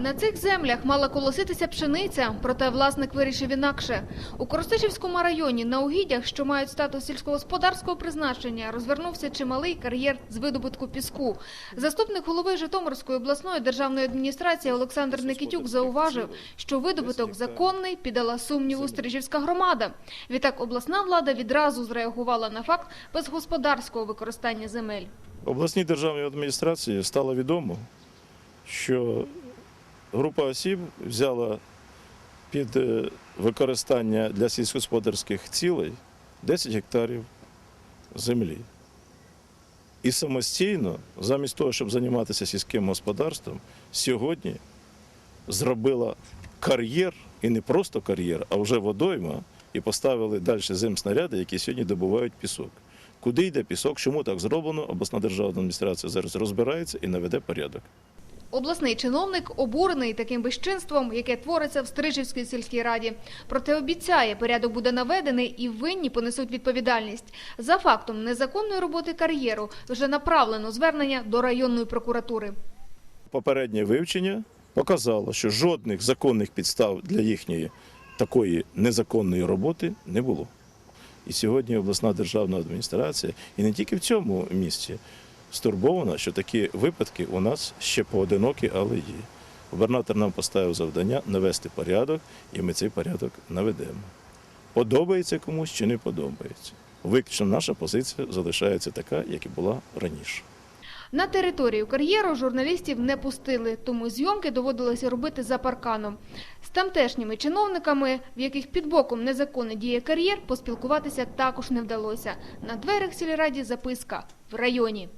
На цих землях мала колоситися пшениця, проте власник вирішив інакше. У Коростишівському районі на угіддях, що мають статус сільськогосподарського призначення, розвернувся чималий кар'єр з видобутку піску. Заступник голови Житомирської обласної державної адміністрації Олександр Никитюк зауважив, що видобуток законний, піддала сумніву Стрижівська громада. Відтак обласна влада відразу зреагувала на факт безгосподарського використання земель. Обласній державній адміністрації стало відомо, що група осіб взяла під е, використання для сільськогосподарських цілей 10 гектарів землі. І самостійно, замість того, щоб займатися сільським господарством, сьогодні зробила кар'єр, і не просто кар'єр, а вже водойма, і поставили далі земснаряди, які сьогодні добувають пісок. Куди йде пісок, чому так зроблено, обласна державна адміністрація зараз розбирається і наведе порядок. Обласний чиновник обурений таким безчинством, яке твориться в Стрижівській сільській раді. Проте обіцяє, порядок буде наведений і винні понесуть відповідальність. За фактом незаконної роботи кар'єру вже направлено звернення до районної прокуратури. Попереднє вивчення показало, що жодних законних підстав для їхньої такої незаконної роботи не було. І сьогодні обласна державна адміністрація, і не тільки в цьому місці, стурбована, що такі випадки у нас ще поодинокі, але є. Губернатор нам поставив завдання навести порядок, і ми цей порядок наведемо. Подобається комусь чи не подобається. Виключно наша позиція залишається така, як і була раніше. На територію кар'єру журналістів не пустили, тому зйомки доводилося робити за парканом. З тамтешніми чиновниками, в яких під боком незаконно діє кар'єр, поспілкуватися також не вдалося. На дверях сільраді записка «В районі».